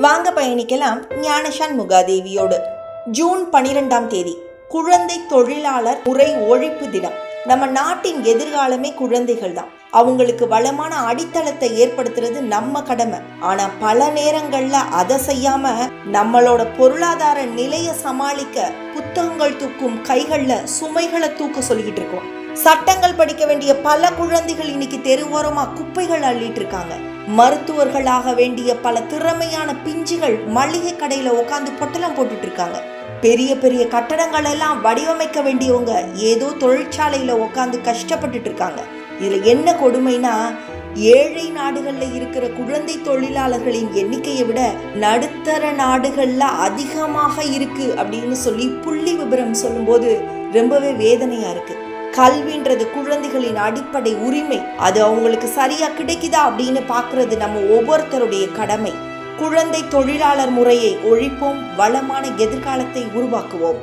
வாங்க பயணிக்கலாம் ஞானஷான் முகாதேவியோடு. ஜூன் பனிரெண்டாம் தேதி குழந்தை தொழிலாளர் முறை ஒழிப்பு தினம். நம்ம நாட்டின் எதிர்காலமே குழந்தைகள் தான். அவங்களுக்கு வளமான அடித்தளத்தை ஏற்படுத்துறது நம்ம கடமை. ஆனா பல நேரங்கள்ல அதை செய்யாம நம்மளோட பொருளாதார நிலையை சமாளிக்க புத்தகங்கள் தூக்கும் கைகள்ல சுமைகளை தூக்க சொல்லிக்கிட்டு இருக்கோம். சட்டங்கள் படிக்க வேண்டிய பல குழந்தைகள் இன்னைக்கு தெருவோரமா குப்பைகள் அள்ளிட்டு இருக்காங்க. மருத்துவர்களாக வேண்டிய பல திறமையான பிஞ்சுகள் மளிகை கடையில உட்காந்து பொட்டலம் போட்டுட்டு இருக்காங்க. பெரிய பெரிய கட்டடங்கள் எல்லாம் வடிவமைக்க வேண்டியவங்க ஏதோ தொழிற்சாலையில் உட்காந்து கஷ்டப்பட்டுட்டு இருக்காங்க. இதில் என்ன கொடுமைனா ஏழை நாடுகளில் இருக்கிற குழந்தை தொழிலாளர்களின் எண்ணிக்கையை விட நடுத்தர நாடுகளில் அதிகமாக இருக்கு அப்படின்னு சொல்லி புள்ளி விபரம் சொல்லும்போது ரொம்பவே வேதனையா இருக்கு. கல்வின்றது குழந்தைகளின் அடிப்படை உரிமை. அது அவங்களுக்கு சரியா கிடைக்குதா அப்படின்னு பாக்குறது நம்ம ஒவ்வொருத்தருடைய கடமை. குழந்தை தொழிலாளர் முறையை ஒழிப்போம் வளமான எதிர்காலத்தை உருவாக்குவோம்.